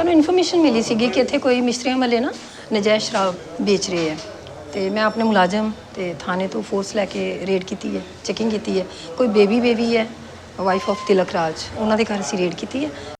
ਸਾਨੂੰ ਇਨਫੋਰਮੇਸ਼ਨ ਮਿਲੀ ਸੀਗੀ ਕਿ ਇੱਥੇ ਕੋਈ ਮਿਸਤਰੀਆਂ ਵਾਲੇ ਨਾ ਨਜਾਇਜ਼ ਸ਼ਰਾਬ ਵੇਚ ਰਹੇ ਹੈ ਤੇ ਮੈਂ ਆਪਣੇ ਮੁਲਾਜ਼ਮ ਤੇ ਥਾਣੇ ਤੋਂ ਫੋਰਸ ਲੈ ਕੇ ਰੇਡ ਕੀਤੀ ਹੈ ਚੈਕਿੰਗ ਕੀਤੀ ਹੈ। ਕੋਈ ਬੇਬੀ ਬੇਬੀ ਹੈ ਵਾਈਫ ਆਫ ਤਿਲਕ ਰਾਜ, ਉਹਨਾਂ ਦੇ ਘਰ ਅਸੀਂ ਰੇਡ ਕੀਤੀ ਹੈ।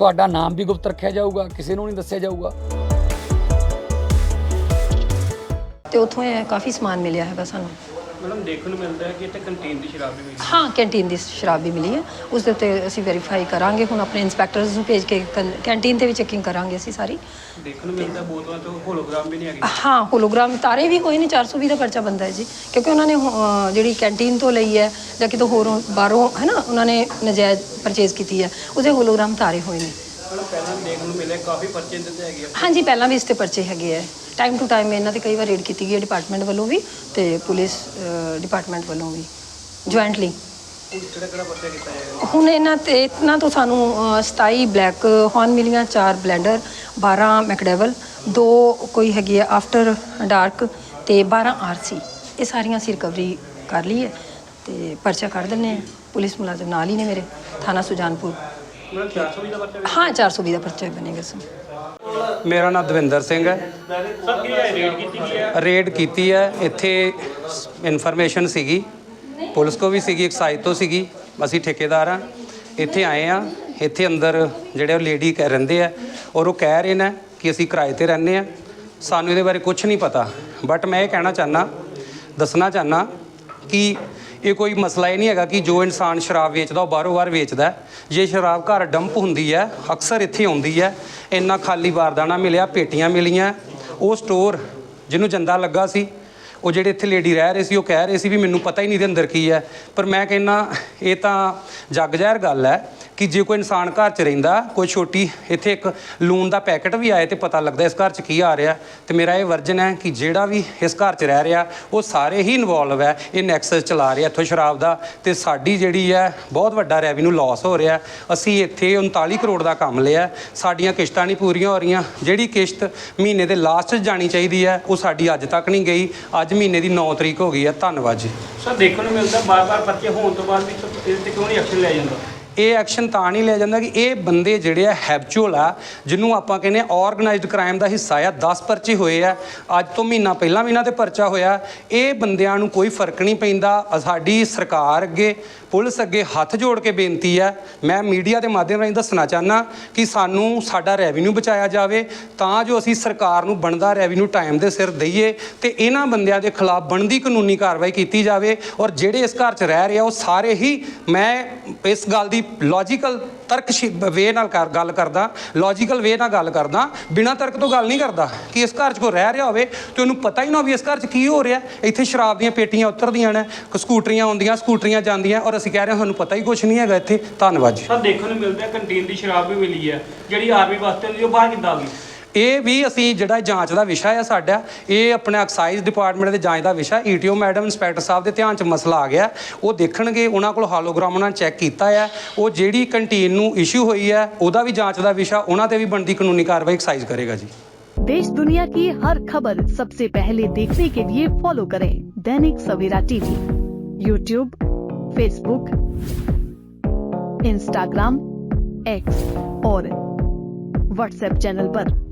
ਤੁਹਾਡਾ ਨਾਮ ਵੀ ਗੁਪਤ ਰੱਖਿਆ ਜਾਊਗਾ, ਕਿਸੇ ਨੂੰ ਨਹੀਂ ਦੱਸਿਆ ਜਾਊਗਾ। ਤੇ ਉੱਥੋਂ ਇਹ ਕਾਫੀ ਸਮਾਨ ਮਿਲਿਆ ਹੈਗਾ ਸਾਨੂੰ। ਮੈਡਮ ਦੇਖਣ ਨੂੰ ਮਿਲਦਾ ਹੈ ਕਿ ਇੱਥੇ ਕੰਟੀਨ ਦੀ ਸ਼ਰਾਬ ਵੀ ਮਿਲਦੀ ਹਾਂ। ਕੈਂਟੀਨ ਦੀ ਸ਼ਰਾਬ ਵੀ ਮਿਲੀ ਹੈ। ਉਸ ਦੇ ਉੱਤੇ ਅਸੀਂ ਵੈਰੀਫਾਈ ਕਰਾਂਗੇ। ਹੁਣ ਆਪਣੇ ਇੰਸਪੈਕਟਰਸ ਨੂੰ ਭੇਜ ਕੇ ਕੈਂਟੀਨ ਤੇ ਵੀ ਚੈਕਿੰਗ ਕਰਾਂਗੇ ਅਸੀਂ ਸਾਰੀ। ਹੈ ਦੇਖਣ ਨੂੰ ਮਿਲਦਾ ਬੋਤਲਾਂ ਤੋਂ ਹੋਲੋਗ੍ਰਾਮ ਵੀ ਨਹੀਂ ਹੈਗੇ। ਹਾਂ ਹੋਲੋਗ੍ਰਾਮ ਤਾਰੇ ਵੀ ਹੋਏ ਨੇ 420 ਦਾ ਪਰਚਾ ਬੰਦਾ ਹੈ ਜੀ। ਕਿਉਂਕਿ ਉਹਨਾਂ ਨੇ ਅਹ, ਜਿਹੜੀ ਕੈਂਟੀਨ ਤੋਂ ਲਈ ਹੈ ਜਾਂ ਕਿਤੋਂ ਹੋਰੋਂ ਬਾਹਰੋਂ ਹੈ ਨਾ ਉਹਨਾਂ ਨੇ ਨਜਾਇਜ਼ ਪਰਚੇਜ਼ ਕੀਤੀ ਹੈ। ਉਹਦੇ ਹੋਲੋਗ੍ਰਾਮ ਤਾਰੇ ਹੋਏ ਨੇ। ਮੈਡਮ ਪਹਿਲਾਂ ਦੇਖਣ ਨੂੰ ਮਿਲਿਆ ਕਾਫੀ ਪਰਚੇ ਦਿੱਤੇ ਹੈਗੇ ਆ। ਹਾਂਜੀ ਪਹਿਲਾਂ ਵੀ ਇਸ ਤੇ ਪਰਚੇ ਹੈਗੇ ਆ। ਟਾਈਮ ਟੂ ਟਾਈਮ ਇਹਨਾਂ ਤੇ ਕਈ ਵਾਰ ਰੇਡ ਕੀਤੀ ਗਈ ਹੈ ਡਿਪਾਰਟਮੈਂਟ ਵੱਲੋਂ ਵੀ ਤੇ ਪੁਲਿਸ ਡਿਪਾਰਟਮੈਂਟ ਵੱਲੋਂ ਵੀ ਜੁਆਇੰਟਲੀ ਕਿਹੜਾ ਕਿਹੜਾ ਪਰਚਾ ਕੀਤਾ ਜਾਏਗਾ ਹੁਣ ਇਹਨਾਂ ਤੇ ਇਹਨਾਂ ਤੋਂ ਸਾਨੂੰ ਅ, 27 ਬਲੈਕ ਹੌਰਨ ਮਿਲੀਆਂ 4 ਬਲੈਂਡਰ 12 ਮੈਕਡੇਵਲ ਦੋ ਕੋਈ ਹੈਗੀ ਆ ਆਫਟਰ ਡਾਰਕ ਤੇ 12 ਆਰਸੀ ਇਹ ਸਾਰੀਆਂ ਅਸੀਂ ਰਿਕਵਰੀ ਕਰ ਲਈ ਹੈ ਤੇ ਪਰਚਾ ਕੱਢ ਦਿੰਨੇ ਆ ਪੁਲਿਸ ਮੁਲਾਜ਼ਮ ਨਾਲ ਹੀ ਨੇ ਮੇਰੇ ਥਾਣਾ ਸੁਜਾਨਪੁਰ। ਮੈਡਮ 420 ਦਾ ਪਰਚਾ ਹਾਂ 420 ਦਾ ਪਰਚਾ ਵੀ ਬਣੇਗਾ ਸਰ। ਮੇਰਾ ਨਾਮ ਦਵਿੰਦਰ ਸਿੰਘ ਹੈ। ਸਰ ਕੀ ਹੈ? ਰੇਡ ਕੀਤੀ ਗਈ ਹੈ? ਰੇਡ ਕੀਤੀ ਹੈ। ਇੱਥੇ ਇਨਫੋਰਮੇਸ਼ਨ ਸੀਗੀ। ਪੁਲਿਸ ਕੋ ਵੀ ਸੀਗੀ ਐਕਸਾਈਜ਼ ਤੋਂ ਸੀਗੀ। ਅਸੀਂ ਠੇਕੇਦਾਰ ਆ ਇੱਥੇ ਆਏ ਆ ਇੱਥੇ ਅੰਦਰ ਜਿਹੜੇ ਉਹ ਲੇਡੀ ਕਹਿ ਰਹਿੰਦੇ ਆ ਔਰ ਉਹ ਕਹਿ ਰਹੇ ਨੇ ਕਿ ਅਸੀਂ ਕਿਰਾਏ ਤੇ ਰਹਿੰਦੇ ਆ ਸਾਨੂੰ ਇਹਦੇ ਬਾਰੇ ਕੁਝ ਨਹੀਂ ਪਤਾ। ਬਟ ਮੈਂ ਇਹ ਕਹਿਣਾ ਚਾਹਨਾ ਦੱਸਣਾ ਚਾਹਨਾ ਕਿ ਇਹ ਕੋਈ ਮਸਲਾ ਇਹ ਨਹੀਂ ਹੈਗਾ ਕਿ ਜੋ ਇਨਸਾਨ ਸ਼ਰਾਬ ਵੇਚਦਾ, ਉਹ ਬਾਹਰੋਂ ਬਾਹਰ ਵੇਚਦਾ ਜੇ ਸ਼ਰਾਬ ਘਰ ਡੰਪ ਹੁੰਦੀ ਹੈ, ਅਕਸਰ ਇੱਥੇ ਆਉਂਦੀ ਹੈ, ਇੰਨਾ ਖਾਲੀ ਬਾਰਦਾਨਾ ਮਿਲਿਆ, ਪੇਟੀਆਂ ਮਿਲੀਆਂ, ਉਹ ਸਟੋਰ ਜਿਹਨੂੰ ਜੰਦਾ ਲੱਗਾ ਸੀ ਉਹ ਜਿਹੜੇ ਇੱਥੇ ਲੇਡੀ ਰਹਿ ਰਹੇ ਸੀ, ਉਹ ਕਹਿ ਰਹੇ ਸੀ ਵੀ ਮੈਨੂੰ ਪਤਾ ਹੀ ਨਹੀਂ ਦੇ ਅੰਦਰ ਕੀ ਹੈ। ਪਰ ਮੈਂ ਕਹਿੰਨਾ ਇਹ ਤਾਂ ਜੱਗ ਜ਼ਹਿਰ ਗੱਲ ਹੈ ਕਿ ਜੇ ਕੋਈ ਇਨਸਾਨ ਘਰ 'ਚ ਰਹਿੰਦਾ, ਕੋਈ ਛੋਟੀ, ਇੱਥੇ ਇੱਕ ਲੂਣ ਦਾ ਪੈਕਟ ਵੀ ਆਏ ਤੇ ਪਤਾ ਲੱਗਦਾ ਇਸ ਘਰ 'ਚ ਕੀ ਆ ਰਿਹਾ। ਤੇ ਮੇਰਾ ਇਹ ਵਰਜਨ ਹੈ ਕਿ ਜਿਹੜਾ ਵੀ ਇਸ ਘਰ 'ਚ ਰਹਿ ਰਿਹਾ, ਉਹ ਸਾਰੇ ਹੀ ਇਨਵੋਲਵ ਹੈ, ਇਹ ਨੈਕਸਸ ਚਲਾ ਰਿਹਾ ਇੱਥੋਂ ਸ਼ਰਾਬ ਦਾ। ਤੇ ਸਾਡੀ ਜਿਹੜੀ ਹੈ, ਬਹੁਤ ਵੱਡਾ ਰੈਵਨਿਊ ਲਾਸ ਹੋ ਰਿਹਾ। ਅਸੀਂ ਇੱਥੇ 39 ਕਰੋੜ ਦਾ ਕੰਮ ਲਿਆ, ਸਾਡੀਆਂ ਕਿਸ਼ਤਾਂ ਨਹੀਂ ਪੂਰੀਆਂ ਹੋ ਰਹੀਆਂ। ਜਿਹੜੀ ਕਿਸ਼ਤ ਮਹੀਨੇ ਦੇ ਲਾਸਟ 'ਚ ਜਾਣੀ ਚਾਹੀਦੀ ਹੈ, ਉਹ ਸਾਡੀ ਅੱਜ ਤੱਕ ਨਹੀਂ ਗਈ। ਅੱਜ ਮਹੀਨੇ ਦੀ 9 ਤਰੀਕ ਹੋ ਗਈ ਹੈ ਧੰਨਵਾਦ ਜੀ। ਸਰ, ਦੇਖਣ ਨੂੰ ਮਿਲਦਾ, ਬਾਰ-ਬਾਰ ਪਰਚੇ ਹੋਣ ਤੋਂ ਬਾਅਦ ਵੀ ਇਹਦੇ ਤੇ ਕਿਉਂ ਨਹੀਂ ਐਕਸ਼ਨ ਲਿਆ ਜਾਂਦਾ? ਇਹ ਐਕਸ਼ਨ ਤਾਂ ਨਹੀਂ ਲਿਆ ਜਾਂਦਾ ਕਿ ਇਹ ਬੰਦੇ ਜਿਹੜੇ ਆ ਹੈਬਚੁਅਲ ਆ, ਜਿਹਨੂੰ ਆਪਾਂ ਕਹਿੰਦੇ ਆਰਗੇਨਾਈਜ਼ਡ ਕ੍ਰਾਈਮ ਦਾ ਹਿੱਸਾ ਆ 10 ਪਰਚੇ ਹੋਏ ਆ, ਅੱਜ ਤੋਂ ਮਹੀਨਾ ਪਹਿਲਾਂ ਵੀ ਇਹਨਾਂ ਤੇ ਪਰਚਾ ਹੋਇਆ, ਇਹ ਬੰਦਿਆਂ ਨੂੰ ਕੋਈ ਫ਼ਰਕ ਨਹੀਂ ਪੈਂਦਾ ਸਾਡੀ ਸਰਕਾਰ ਅੱਗੇ, ਪੁਲਿਸ ਅੱਗੇ ਹੱਥ ਜੋੜ ਕੇ ਬੇਨਤੀ ਹੈ ਮੈਂ ਮੀਡੀਆ ਦੇ ਮਾਧਿਅਮ ਰਾਹੀਂ ਦੱਸਣਾ ਚਾਹਨਾ ਕਿ ਸਾਨੂੰ ਸਾਡਾ ਰੈਵਨਿਊ ਬਚਾਇਆ ਜਾਵੇ, ਤਾਂ ਜੋ ਅਸੀਂ ਸਰਕਾਰ ਨੂੰ ਬਣਦਾ ਰੈਵਨਿਊ ਟਾਈਮ ਦੇ ਸਿਰ ਦਈਏ, ਤੇ ਇਹਨਾਂ ਬੰਦਿਆਂ ਦੇ ਖਿਲਾਫ ਬਣਦੀ ਕਾਨੂੰਨੀ ਕਾਰਵਾਈ ਕੀਤੀ ਜਾਵੇ, ਔਰ ਜਿਹੜੇ ਇਸ ਘਰ 'ਚ ਰਹਿ ਰਹੇ ਆ, ਉਹ ਸਾਰੇ ਹੀ ਮੈਂ ਇਸ ਗੱਲ ਦੀ ਲੌਜੀਕਲ ਤਰਕ ਵੇ ਨਾਲ ਕਰ- ਗੱਲ ਕਰਦਾ ਲੌਜੀਕਲ ਵੇ ਨਾਲ ਗੱਲ ਕਰਦਾ, ਬਿਨਾਂ ਤਰਕ ਤੋਂ ਗੱਲ ਨਹੀਂ ਕਰਦਾ ਕਿ ਇਸ ਘਰ 'ਚ ਕੋਈ ਰਹਿ ਰਿਹਾ ਹੋਵੇ ਤੇ ਉਹਨੂੰ ਪਤਾ ਹੀ ਨਾ ਹੋਵੇ ਇਸ ਘਰ 'ਚ ਕੀ ਹੋ ਰਿਹਾ। ਇੱਥੇ ਸ਼ਰਾਬ ਦੀਆਂ ਪੇਟੀਆਂ ਉਤਰਦੀਆਂ ਨੇ ਸਕੂਟਰੀਆਂ ਆਉਂਦੀਆਂ, ਸਕੂਟਰੀਆਂ ਜਾਂਦੀਆਂ ਔਰ ਅਸੀਂ ਕਹਿ ਰਹੇ ਹਾਂ ਸਾਨੂੰ ਪਤਾ ਹੀ ਕੁਝ ਨਹੀਂ ਹੈਗਾ ਇੱਥੇ। ਧੰਨਵਾਦ ਜੀ। ਸਰ, ਦੇਖਣ ਨੂੰ ਮਿਲਦਾ ਕੰਟੀਨ ਦੀ ਸ਼ਰਾਬ ਵੀ ਮਿਲੀ ਹੈ। ਜਿਹੜੀ ਆਰਮੀ ਵਾਸਤੇ ਹੁੰਦੀ ਉਹ ਬਾਹਰ ਕਿੱਦਾਂ ਆ ਗਈ? ਇਹ ਵੀ ਅਸੀਂ ਜਿਹੜਾ ਜਾਂਚ ਦਾ ਵਿਸ਼ਾ ਹੈ ਸਾਡਾ ਇਹ ਆਪਣੇ ਐਕਸਾਈਜ਼ ਡਿਪਾਰਟਮੈਂਟ ਦੇ ਜਾਂਚ ਦਾ ਵਿਸ਼ਾ ਈਟੀਓ ਮੈਡਮ ਇੰਸਪੈਕਟਰ ਸਾਹਿਬ ਦੇ ਧਿਆਨ 'ਚ ਮਸਲਾ ਆ ਗਿਆ ਉਹ ਦੇਖਣਗੇ ਉਹਨਾਂ ਕੋਲ ਹਾਲੋਗ੍ਰਾਮ ਉਹਨਾਂ ਚੈੱਕ ਕੀਤਾ ਹੈ ਉਹ ਜਿਹੜੀ ਕੰਟੀਨ ਨੂੰ ਇਸ਼ੂ ਹੋਈ ਹੈ ਉਹਦਾ ਵੀ ਜਾਂਚ ਦਾ ਵਿਸ਼ਾ ਉਹਨਾਂ ਤੇ ਵੀ ਬਣਦੀ ਕਾਨੂੰਨੀ ਕਾਰਵਾਈ ਐਕਸਾਈਜ਼ ਕਰੇਗਾ ਜੀ देश दुनिया की हर खबर सबसे पहले देखने के लिए फॉलो करें Dainik Savera TV YouTube Facebook Instagram X और व्हाट्सएप चैनल पर।